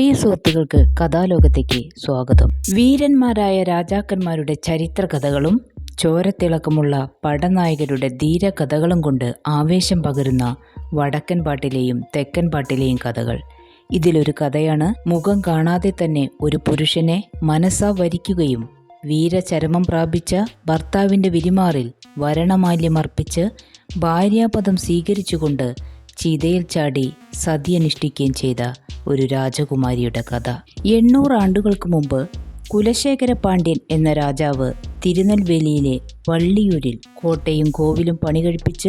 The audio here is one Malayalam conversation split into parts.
പ്രിയ സുഹൃത്തുക്കൾക്ക് കഥാലോകത്തേക്ക് സ്വാഗതം. വീരന്മാരായ രാജാക്കന്മാരുടെ ചരിത്രകഥകളും ചോരത്തിളക്കമുള്ള പടനായകരുടെ ധീരകഥകളും കൊണ്ട് ആവേശം പകരുന്ന വടക്കൻ പാട്ടിലെയും തെക്കൻ പാട്ടിലെയും കഥകൾ. ഇതിലൊരു കഥയാണ് മുഖം കാണാതെ തന്നെ ഒരു പുരുഷനെ മനസ്സാ വരിക്കുകയും വീരചരമം പ്രാപിച്ച ഭർത്താവിന്റെ വിരിമാറിൽ വരണമാല്യമർപ്പിച്ച് ഭാര്യാപദം സ്വീകരിച്ചുകൊണ്ട് ചിതയിൽ ചാടി സതിയനുഷ്ഠിക്കുകയും ചെയ്ത ഒരു രാജകുമാരിയുടെ കഥ. എണ്ണൂറ് ആണ്ടുകൾക്ക് മുമ്പ് കുലശേഖര പാണ്ഡ്യൻ എന്ന രാജാവ് തിരുനെൽവേലിയിലെ വള്ളിയൂരിൽ കോട്ടയും കോവിലും പണികഴിപ്പിച്ച്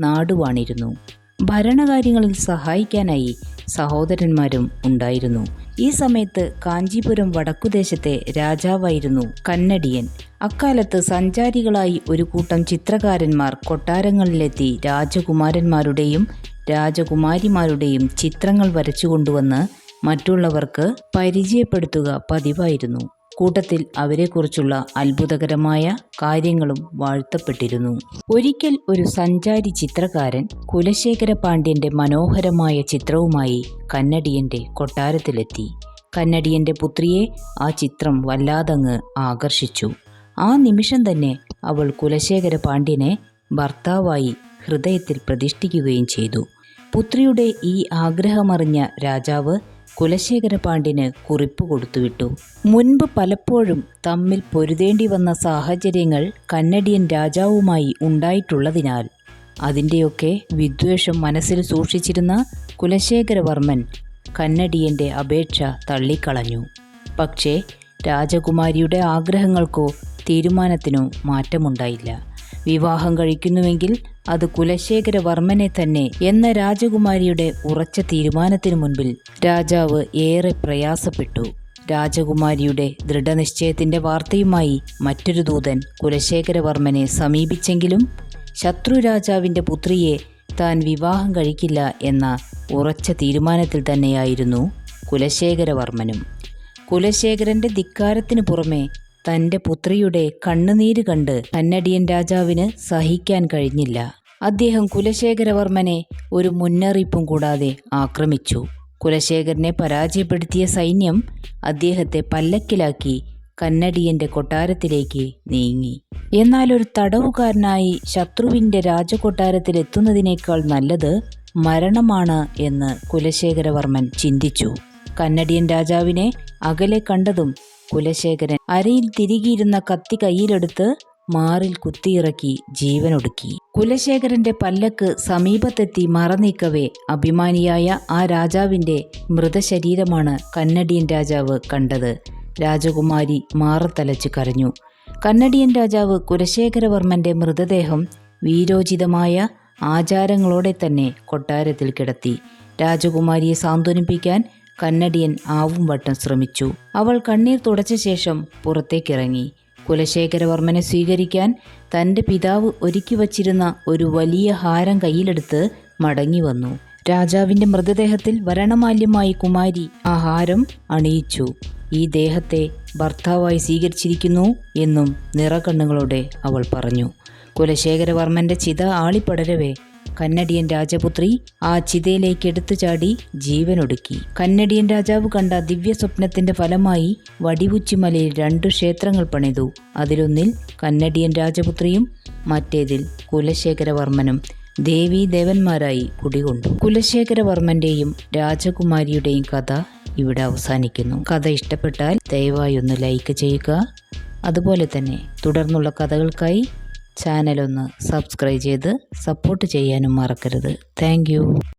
നാടുവാണിരുന്നു. ഭരണകാര്യങ്ങളിൽ സഹായിക്കാനായി സഹോദരന്മാരും ഉണ്ടായിരുന്നു. ഈ സമയത്ത് കാഞ്ചീപുരം വടക്കുദേശത്തെ രാജാവായിരുന്നു കന്നഡിയൻ അക്കാലത്ത് സഞ്ചാരികളായി ഒരു കൂട്ടം ചിത്രകാരന്മാർ കൊട്ടാരങ്ങളിലെത്തി രാജകുമാരന്മാരുടെയും രാജകുമാരിമാരുടെയും ചിത്രങ്ങൾ വരച്ചുകൊണ്ടുവന്ന് മറ്റുള്ളവർക്ക് പരിചയപ്പെടുത്തുക പതിവായിരുന്നു. കൂട്ടത്തിൽ അവരെക്കുറിച്ചുള്ള അത്ഭുതകരമായ കാര്യങ്ങളും വാഴ്ത്തപ്പെട്ടിരുന്നു. ഒരിക്കൽ ഒരു സഞ്ചാരി ചിത്രകാരൻ കുലശേഖര പാണ്ഡ്യന്റെ മനോഹരമായ ചിത്രവുമായി കന്നടിയന്റെ കൊട്ടാരത്തിലെത്തി. കന്നടിയന്റെ പുത്രിയെ ആ ചിത്രം വല്ലാതങ്ങ് ആകർഷിച്ചു. ആ നിമിഷം തന്നെ അവൾ കുലശേഖര പാണ്ഡ്യനെ ഭർത്താവായി ഹൃദയത്തിൽ പ്രതിഷ്ഠിക്കുകയും ചെയ്തു. പുത്രിയുടെ ഈ ആഗ്രഹമറിഞ്ഞ രാജാവ് കുലശേഖര പാണ്ഡ്യന് കുറിപ്പ് കൊടുത്തുവിട്ടു. മുൻപ് പലപ്പോഴും തമ്മിൽ പൊരുതേണ്ടി വന്ന സാഹചര്യങ്ങൾ കന്നഡിയൻ രാജാവുമായി ഉണ്ടായിട്ടുള്ളതിനാൽ അതിന്റെയൊക്കെ വിദ്വേഷം മനസ്സിൽ സൂക്ഷിച്ചിരുന്ന കുലശേഖരവർമ്മൻ കന്നഡിയന്റെ അപേക്ഷ തള്ളിക്കളഞ്ഞു. പക്ഷേ രാജകുമാരിയുടെ ആഗ്രഹങ്ങൾക്കോ തീരുമാനത്തിനോ മാറ്റമുണ്ടായില്ല. വിവാഹം കഴിക്കുന്നുവെങ്കിൽ അത് കുലശേഖരവർമ്മനെ തന്നെ എന്ന രാജകുമാരിയുടെ ഉറച്ച തീരുമാനത്തിനു മുൻപിൽ രാജാവ് ഏറെ പ്രയാസപ്പെട്ടു. രാജകുമാരിയുടെ ദൃഢനിശ്ചയത്തിന്റെ വാർത്തയുമായി മറ്റൊരു ദൂതൻ കുലശേഖരവർമ്മനെ സമീപിച്ചെങ്കിലും ശത്രു രാജാവിന്റെ പുത്രിയെ താൻ വിവാഹം കഴിക്കില്ല എന്ന ഉറച്ച തീരുമാനത്തിൽ തന്നെയായിരുന്നു കുലശേഖരവർമ്മനും. കുലശേഖരന്റെ ധിക്കാരത്തിനു പുറമെ തന്റെ പുത്രിയുടെ കണ്ണുനീര് കണ്ട് കന്നഡിയൻ രാജാവിന് സഹിക്കാൻ കഴിഞ്ഞില്ല. അദ്ദേഹം കുലശേഖരവർമ്മനെ ഒരു മുന്നറിയിപ്പും കൂടാതെ ആക്രമിച്ചു. കുലശേഖരനെ പരാജയപ്പെടുത്തിയ സൈന്യം അദ്ദേഹത്തെ പല്ലക്കിലാക്കി കന്നഡിയന്റെ കൊട്ടാരത്തിലേക്ക് നീങ്ങി. എന്നാൽ ഒരു തടവുകാരനായി ശത്രുവിന്റെ രാജകൊട്ടാരത്തിൽ എത്തുന്നതിനേക്കാൾ നല്ലത് മരണമാണ് എന്ന് കുലശേഖരവർമ്മൻ ചിന്തിച്ചു. കന്നഡിയൻ രാജാവിനെ അകലെ കണ്ടതും കുലശേഖരൻ അരയിൽ തിരികിയിരുന്ന കത്തി കയ്യിലെടുത്ത് മാറിൽ കുത്തിയിറക്കി ജീവനൊടുക്കി. കുലശേഖരന്റെ പല്ലക്ക് സമീപത്തെത്തി മറനീക്കവേ അഭിമാനിയായ ആ രാജാവിന്റെ മൃതശരീരമാണ് കന്നഡിയൻ രാജാവ് കണ്ടത്. രാജകുമാരി മാറത്തലച്ചു കരഞ്ഞു. കന്നഡിയൻ രാജാവ് കുലശേഖരവർമ്മന്റെ മൃതദേഹം വീരോചിതമായ ആചാരങ്ങളോടെ തന്നെ കൊട്ടാരത്തിൽ കിടത്തി. രാജകുമാരിയെ സാന്ത്വനിപ്പിക്കാൻ കന്നഡിയൻ ആവും വട്ടം ശ്രമിച്ചു. അവൾ കണ്ണീർ തുടച്ച ശേഷം പുറത്തേക്കിറങ്ങി. കുലശേഖരവർമ്മനെ സ്വീകരിക്കാൻ തന്റെ പിതാവ് ഒരുക്കി വച്ചിരുന്ന ഒരു വലിയ ഹാരം കയ്യിലെടുത്ത് മടങ്ങി വന്നു. രാജാവിന്റെ മൃതദേഹത്തിൽ വരണമാല്യമായി കുമാരി ആ ഹാരം അണിയിച്ചു. ഈ ദേഹത്തെ ഭർത്താവായി സ്വീകരിച്ചിരിക്കുന്നു എന്നും നിറകണ്ണുകളോടെ അവൾ പറഞ്ഞു. കുലശേഖരവർമ്മന്റെ ചിത ആളിപ്പടരവേ കന്നഡിയൻ രാജപുത്രി ആ ചിതയിലേക്ക് എടുത്തു ചാടി ജീവനൊടുക്കി. കന്നഡിയൻ രാജാവ് കണ്ട ദിവ്യ സ്വപ്നത്തിന്റെ ഫലമായി വടിവുച്ചിമലയിൽ രണ്ടു ക്ഷേത്രങ്ങൾ പണിതു. അതിലൊന്നിൽ കന്നഡിയൻ രാജപുത്രിയും മറ്റേതിൽ കുലശേഖരവർമ്മനും ദേവീ ദേവന്മാരായി കുടികൊണ്ടു. കുലശേഖരവർമ്മന്റെയും രാജകുമാരിയുടെയും കഥ ഇവിടെ അവസാനിക്കുന്നു. കഥ ഇഷ്ടപ്പെട്ടാൽ ദയവായി ഒന്ന് ലൈക്ക് ചെയ്യുക. അതുപോലെ തന്നെ തുടർന്നുള്ള കഥകൾക്കായി ചാനൽ ഒന്ന് സബ്സ്ക്രൈബ് ചെയ്ത് സപ്പോർട്ട് ചെയ്യാനും മറക്കരുത്. താങ്ക്